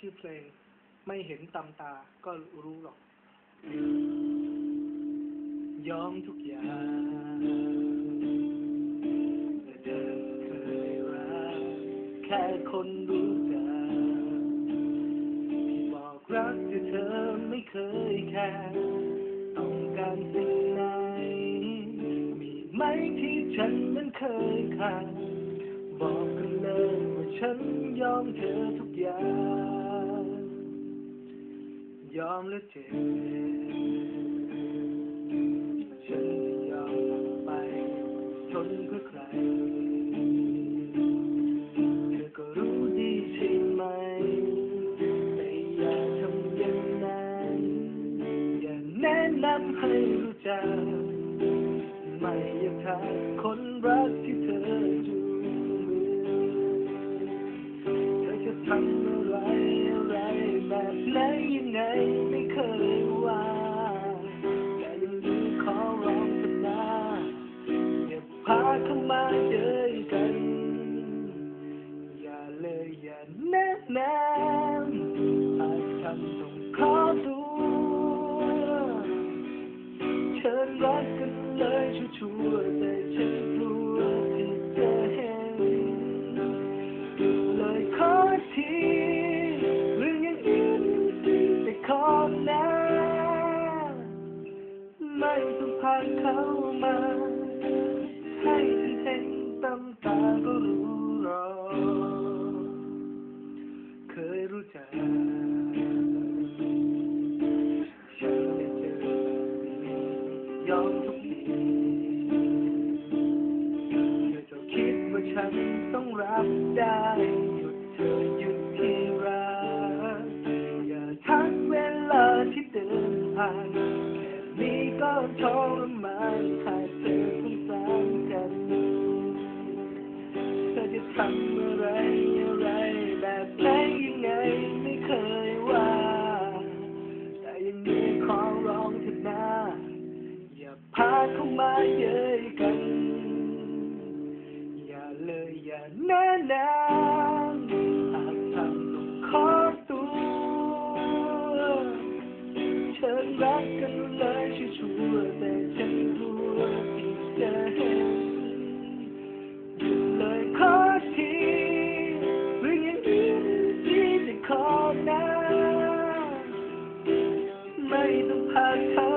ชื่อเพลง ไม่เห็นตำตา ก็รู้หรอก ยอมทุกอย่างแต่เธอเคยรักแค่คนรู้จักที่บอกรักแต่เธอไม่เคยแค่ต้องการสิ่งไหนมีไหมที่ฉันนั้นเคยขาดบอกกันเลยว่าฉันยอมเธอทุกอย่าง ยอมและเจ็บฉันจะยอมไปทนเพื่อใคร เธอก็รู้ดีใช่ไหม แต่อย่าทำอย่างนั้นอย่าแนะนำให้รู้จัก ไม่อยากขาดคนรักที่เธอจูงมือเธอจะทำอะไรอะไรแบบไหนยังไง นะนำหากทำต้องขอตัวเชิญรักกันเลยชัวร์ๆแต่ฉันกลัวที่จะเห็นเลยขอทีหรือยังอื่นแต่ขอนะไม่ต้องพาเขามา ให้ฉันเห็นตำตาก็รู้ ผ่านแบบนี้ก็ทรมานขาดเธอต้งสารกันเธอจะทำอะไรอะไรแบบไหนยังไงไม่เคยว่า แต่ยังมีขอร้องเธอนะอย่าพาเข้ามาเย้ยกัน อย่าเลยอย่าแน่แนา รักกันเลยชัวร์แต่ฉันรู้ว่าที่จะเห็นเลยขอทีหรือยังดีที่จะขอหน้าไม่ต้องพาเธอ